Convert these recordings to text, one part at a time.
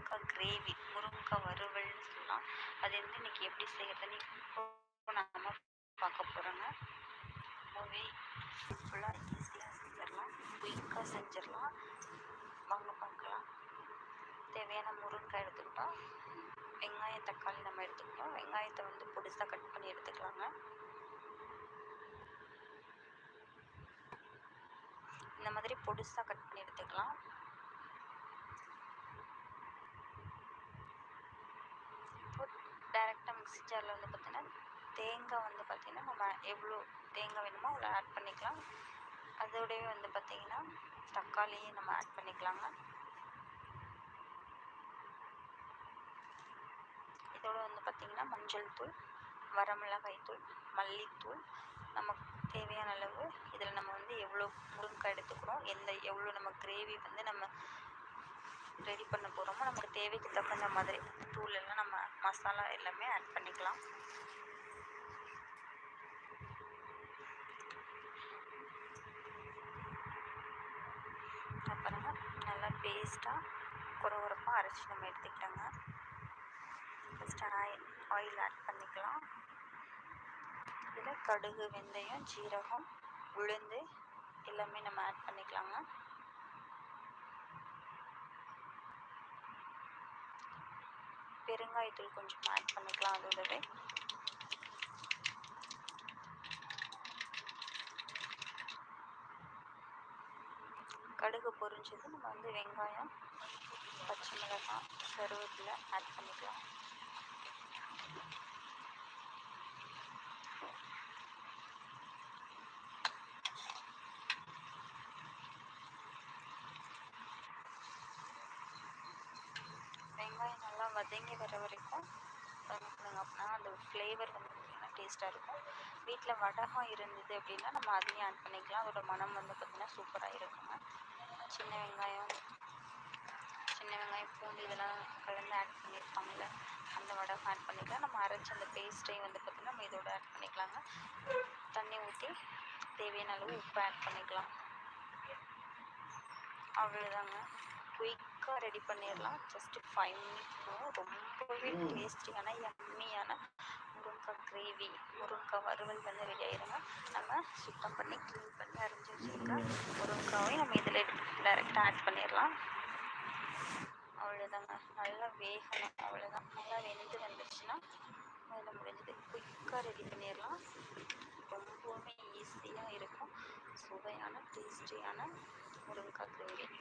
முருங்கைக்காய் கிரேவி முருங்கைக்காய் வறுவல்னு சொல்லலாம் அது வந்து இன்றைக்கி எப்படி செய்கிறதுன்னு இப்போ நாம பார்க்க போகிறோங்க ரொம்பவே சிம்பிளாக ஈஸியாக செஞ்சிடலாம். குயிக்காக செஞ்சிடலாம். வாங்க பார்க்கலாம். தேவையான முருங்கைக்காய் எடுத்துக்கிட்டோம். வெங்காயம் தக்காளி நம்ம எடுத்துக்கிட்டோம். வெங்காயத்தை வந்து பொடிசாக கட் பண்ணி எடுத்துக்கலாங்க. இந்த மாதிரி பொடிசாக கட் பண்ணி எடுத்துக்கலாம் இப்போ டேரெக்டாக மிக்ஸி ஜாரில் வந்து பார்த்திங்கன்னா தேங்காய் வந்து பார்த்திங்கன்னா நம்ம எவ்வளோ தேங்காய் வேணுமோ அவ்வளோ ஆட் பண்ணிக்கலாம். அதோடவே வந்து பார்த்திங்கன்னா தக்காளியும் நம்ம ஆட் பண்ணிக்கலாங்க. இதோட வந்து பார்த்திங்கன்னா மஞ்சள் தூள் வரமிளகாய் தூள் மல்லித்தூள் நமக்கு தேவையான அளவு இதில் நம்ம வந்து எவ்வளோ முருங்கைக்காய் எடுத்துக்கிறோம் எந்த எவ்வளோ நம்ம கிரேவி வந்து நம்ம ரெடி பண்ண போகிறோமோ நமக்கு தேவைக்கு தகுந்த மாதிரி தூள் எல்லாம் நம்ம மசாலா எல்லாமே ஆட் பண்ணிக்கலாம். அப்புறமா நல்லா பேஸ்ட்டாக குறகுறப்பாக அரைச்சி நம்ம எடுத்துக்கிட்டோங்க. ஃபஸ்ட்டு ஆயில் ஆயில் ஆட் பண்ணிக்கலாம். இதில் கடுகு வெந்தயம் ஜீரகம் உளுந்து எல்லாமே நம்ம ஆட் பண்ணிக்கலாங்க. பெருங்காயத்தூள் கொஞ்சம் ஆட் பண்ணிக்கலாம் அதோடவே. கடுகு பொரிஞ்சது நம்ம வந்து வெங்காயம் பச்சை மிளகாய் கருவேப்பிலை ஆட் பண்ணிக்கலாம் வெங்காயம் நல்லா வதங்கி வர வரைக்கும் பண்ணுங்க அப்படின்னா அந்த ஃப்ளேவர் வந்து பார்த்திங்கன்னா டேஸ்ட்டாக இருக்கும். வீட்டில் வடகம் இருந்தது அப்படின்னா நம்ம அதையும் ஆட் பண்ணிக்கலாம். அதோட மனம் வந்து பார்த்திங்கன்னா சூப்பராக இருக்குங்க சின்ன வெங்காயம் சின்ன வெங்காயம் பூண்டு இதெல்லாம் கலந்து ஆட் பண்ணியிருப்பாங்கல்ல அந்த வடகம் ஆட் பண்ணிக்கலாம். நம்ம அரைச்ச அந்த பேஸ்ட்டையும் வந்து பார்த்திங்கன்னா நம்ம இதோட ஆட் பண்ணிக்கலாங்க தண்ணி ஊற்றி தேவையான அளவு உப்பு ஆட் பண்ணிக்கலாம். அவ்வளோதாங்க குயிக்காக ரெடி பண்ணிடலாம். ஜஸ்ட்டு ஃபைவ் மினிட்ஸ் போகும் ரொம்பவே டேஸ்டியான எம்மியான முருங்கைக்காய் கிரேவி முருங்கைக்காய் வறுவல் வந்து ரெடி ஆயிருங்க. நம்ம சுத்தம் பண்ணி க்ளீன் பண்ணி அரைஞ்சி வச்சுருக்க முருங்கைக்காவையும் நம்ம இதில் டேரெக்டாக ஆட் பண்ணிடலாம். அவ்வளோதாங்க நல்லா வேகணும். அவ்வளோதான் நல்லா வெந்து வந்துருச்சுன்னா அதில் முடிஞ்சது. குயிக்காக ரெடி பண்ணிடலாம். ரொம்பவுமே ஈஸியாக இருக்கும். சுவையான டேஸ்டியான முருங்கைக்காய் கிரேவி.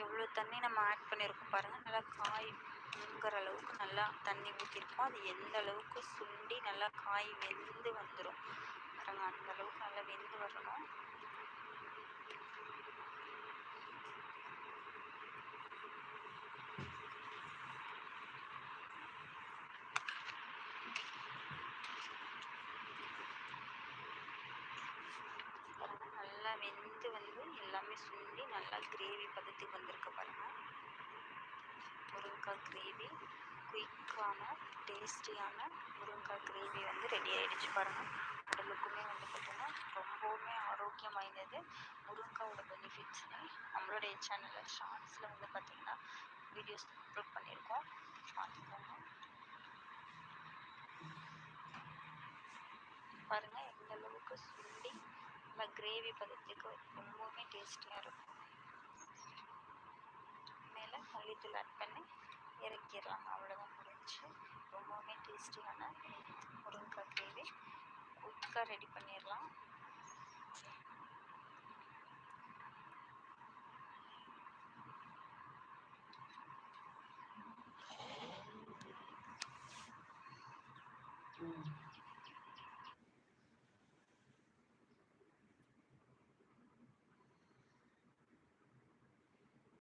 எவ்வளோ தண்ணி நம்ம ஆட் பண்ணியிருக்கோம் பாருங்கள் நல்லா காய் முங்குற அளவுக்கு நல்லா தண்ணி ஊற்றிருக்கோம் அது எந்த அளவுக்கு சுண்டி நல்லா காய் வெந்து வந்துடும் பாருங்கள் அந்த அளவுக்கு நல்லா வெந்து வரணும் நல்லா வெந்து வந்து எல்லாமே சுண்டி நல்லா கிரேவி பதத்துக்கு வந்திருக்க பாருங்கள் முருங்கைக்காய் கிரேவி குயிக்கான டேஸ்டியான முருங்கைக்காய் கிரேவி வந்து ரெடி ஆகிடுச்சு பாருங்கள் உடலுக்குமே வந்து பார்த்திங்கன்னா ரொம்பவுமே ஆரோக்கியம் வாய்ந்தது முருங்கைக்காவோட பெனிஃபிட்ஸ்னு நம்மளுடைய சேனலில் ஷார்ட்ஸில் வந்து பார்த்திங்கன்னா வீடியோஸ் அப்லோட் பண்ணியிருக்கோம். பார்த்துக்கோங்க பாருங்கள் எந்த அளவுக்கு சுண்டி நல்லா கிரேவி பதத்துக்கு ரொம்பவுமே டேஸ்டியாக இருக்கும். மேலே மல்லித்தூள் ஆட் பண்ணி இறக்கிடலாம். அவ்வளோதான் முடிஞ்சு ரொம்பவுமே டேஸ்டியான முருங்கைக்காய் கிரேவி உட்கா ரெடி பண்ணிடலாம். Mm-hmm.